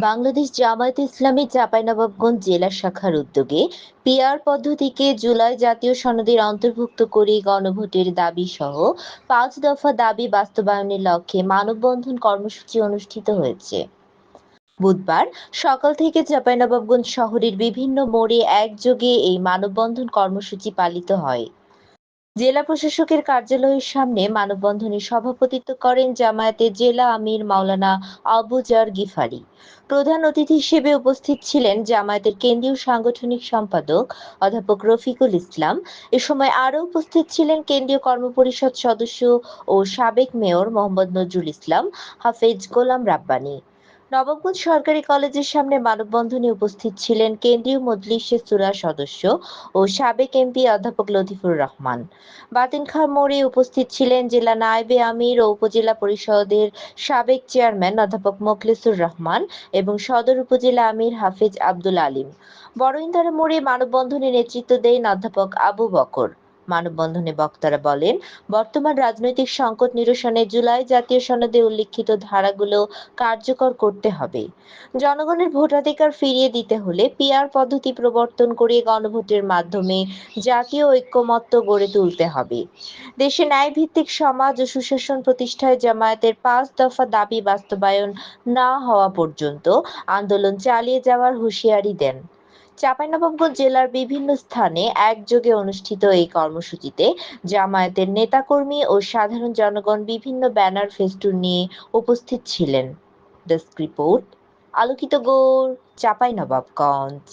বাংলাদেশ জামায়াত ইসলামী চাঁপাইনবাবগঞ্জ জেলা শাখার উদ্যোগে পিআর পদ্ধতিকে জুলাই জাতীয় সনদের অন্তর্ভুক্ত করে গণভোটের দাবি সহ পাঁচ দফা দাবি বাস্তবায়নের লক্ষ্যে মানববন্ধন কর্মসূচি অনুষ্ঠিত হয়েছে। বুধবার সকাল থেকে চাঁপাইনবাবগঞ্জ শহরের বিভিন্ন মোড়ে একযোগে এই মানববন্ধন কর্মসূচি পালিত হয়। জেলা প্রশাসকের কার্যালয়ের সামনে মানববন্ধনে সভাপতিত্ব করেন জামায়াতের জেলা আমির মাওলানা আবুজার গিফারি। প্রধান অতিথি হিসেবে উপস্থিত ছিলেন জামায়াতের কেন্দ্রীয় সাংগঠনিক সম্পাদক অধ্যাপক রফিকুল ইসলাম। এ সময় আরও উপস্থিত ছিলেন কেন্দ্রীয় কর্মপরিষদ সদস্য ও সাবেক মেয়র মোহাম্মদ নজরুল ইসলাম, হাফেজ গোলাম রাব্বানী। নবাবগঞ্জ সরকারি কলেজের সামনে মানববন্ধনে উপস্থিত ছিলেন কেন্দ্রীয় মজলিসে সুরা সদস্য ও সাবেক এমপি অধ্যাপক লতিফুর রহমান। বাতিন বাতিনখার মোড়ে উপস্থিত ছিলেন জেলা নায়েবে আমির ও উপজেলা পরিষদের সাবেক চেয়ারম্যান অধ্যাপক মোখলেসুর রহমান এবং সদর উপজেলা আমির হাফিজ আব্দুল আলিম। বড়ইন্দারা মোড়ে মানববন্ধনে নেতৃত্ব দেন অধ্যাপক আবু বকর। মানববন্ধনে বক্তারা বলেন, বর্তমান রাজনৈতিক সংকট নিরসনে জুলাই জাতীয় সনদে উল্লিখিত ধারাগুলো কার্যকর করতে হবে। জনগণের ভোটাধিকার ফিরিয়ে দিতে হলে পিআর পদ্ধতি প্রবর্তন করে গণভোটের মাধ্যমে জাতীয় ঐক্যমত্য গড়ে তুলতে হবে। দেশে ন্যায়ভিত্তিক সমাজ ও সুশাসন প্রতিষ্ঠায় জামায়াতের পাঁচ দফা দাবি বাস্তবায়ন না হওয়া পর্যন্ত আন্দোলন চালিয়ে যাওয়ার হুঁশিয়ারি দেন। চাঁপাইনবাবগঞ্জ জেলার বিভিন্ন স্থানে একযোগে অনুষ্ঠিত এই কর্মসূচিতে জামায়াতের নেতাকর্মী ও সাধারণ জনগণ বিভিন্ন ব্যানার ফেস্টুন নিয়ে উপস্থিত ছিলেন। ডেস্ক রিপোর্ট, আলোকিত গোল চাঁপাইনবাবগঞ্জ।